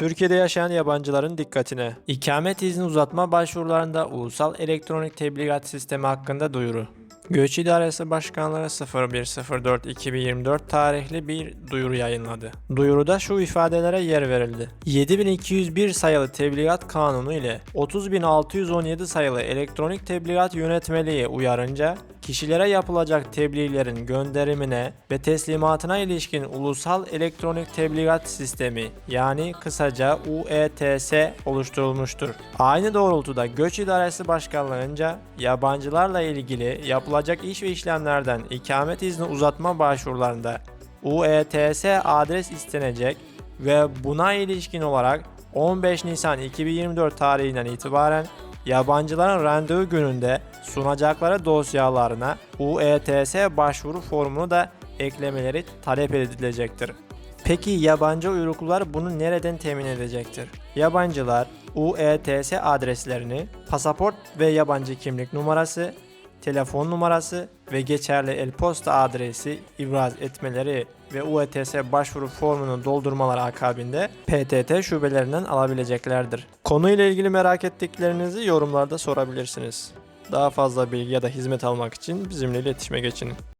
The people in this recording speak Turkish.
Türkiye'de yaşayan yabancıların dikkatine. İkamet izni uzatma başvurularında Ulusal Elektronik Tebligat Sistemi hakkında duyuru. Göç İdaresi Başkanlığı 01.04.2024 tarihli bir duyuru yayınladı. Duyuruda şu ifadelere yer verildi. 7201 sayılı Tebligat Kanunu ile 30617 sayılı Elektronik Tebligat Yönetmeliği uyarınca kişilere yapılacak tebliğlerin gönderimine ve teslimatına ilişkin Ulusal Elektronik Tebligat Sistemi yani kısaca UETS oluşturulmuştur. Aynı doğrultuda Göç İdaresi Başkanlığı'nca yabancılarla ilgili yapılacak iş ve işlemlerden ikamet izni uzatma başvurularında UETS adres istenecek ve buna ilişkin olarak 15 Nisan 2024 tarihinden itibaren yabancıların randevu gününde sunacakları dosyalarına UETS başvuru formunu da eklemeleri talep edilecektir. Peki yabancı uyruklular bunu nereden temin edecektir? Yabancılar UETS adreslerini, pasaport ve yabancı kimlik numarası, telefon numarası ve geçerli el-posta adresi ibraz etmeleri ve UETS başvuru formunu doldurmaları akabinde PTT şubelerinden alabileceklerdir. Konuyla ilgili merak ettiklerinizi yorumlarda sorabilirsiniz. Daha fazla bilgi ya da hizmet almak için bizimle iletişime geçin.